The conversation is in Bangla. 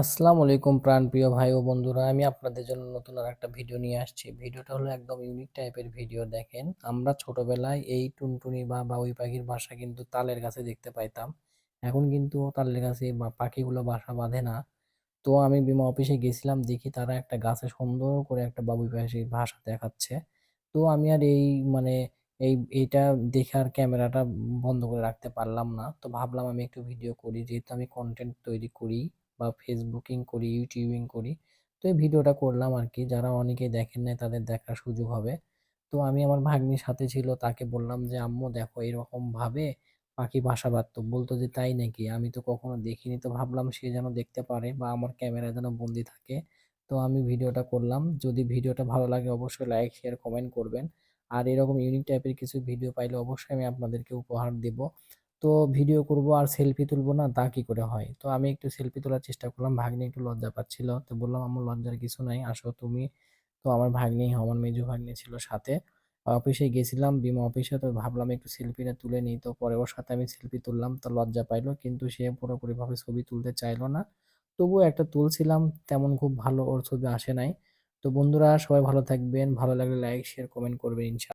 আসসালামু আলাইকুম প্রাণপ্রিয় ভাই ও বন্ধুরা, আমি আপনাদের জন্য নতুন আর একটা ভিডিও নিয়ে আসছি। ভিডিওটা হলো একদম ইউনিক টাইপের ভিডিও, দেখেন। আমরা ছোটবেলায় এই টুনটুনি বা বাবুই পাখির বাসা কিন্তু তালের গাছে দেখতে পাইতাম। এখন কিন্তু তালের গাছে বা পাখিগুলো বাসা বাঁধে না। তো আমি বিমা অফিসে গেছিলাম, দেখি তারা একটা গাছে সুন্দর করে একটা বাবুই পাখির বাসা দেখাচ্ছে। তো আমি আর এই মানে এই, এইটা দেখে আর ক্যামেরাটা বন্ধ করে রাখতে পারলাম না। তো ভাবলাম আমি একটু ভিডিও করি, যেহেতু আমি কন্টেন্ট তৈরি করি। বা ফেসবুকিং করি ইউটিউবিং করি। তো এই ভিডিওটা করলাম আর কি যারা অনেকেই দেখেন নাই, তাদের দেখার সুযোগ হবে। তো আমি আমার ভাগ্নির সাথে ছিল, তাকে বললাম যে, আম্মু, দেখো এরকম ভাবে পাখি বাসা বাঁধতো। বলতো যে, তাই নাকি? আমি তো কখনো দেখিনি। তো ভাবলাম সে যেন দেখতে পারে বা আমার ক্যামেরা যেন বন্দি থাকে। তো আমি ভিডিওটা করলাম। যদি ভিডিওটা ভালো লাগে, অবশ্যই লাইক, শেয়ার, কমেন্ট করবেন। আর এরকম ইউনিক টাইপের কিছু ভিডিও পাইলে অবশ্যই আমি আপনাদেরকে উপহার দেব। তো ভিডিও করব আর সেলফি তুলবো না, তা কি করে হয়? তো আমি একটু সেলফি তোলার চেষ্টা করলাম, ভাগ্নি একটু লজ্জা পাচ্ছিল। তো বললাম আমার লজ্জার কিছু নাই, আসো তুমি। তো আমার ভাগ্নি, আমার মেজু ভাগ্নি ছিল সাথে। অফিসে গেছিলাম, বিমা অফিসে, তো ভাবলাম একটু সেলফিটা তুলে নিই। তো পরে ওর সাথে আমি সেলফি তুললাম, তো লজ্জা পাইলো, কিন্তু সে পুরোপুরিভাবে ছবি তুলতে চাইলো না। তবুও একটা তুলছিলাম, তেমন খুব ভালো ওর ছবি আসে নাই। তো বন্ধুরা, সবাই ভালো থাকবেন, ভালো লাগলে লাইক শেয়ার কমেন্ট করবেন ইনশাআল্লাহ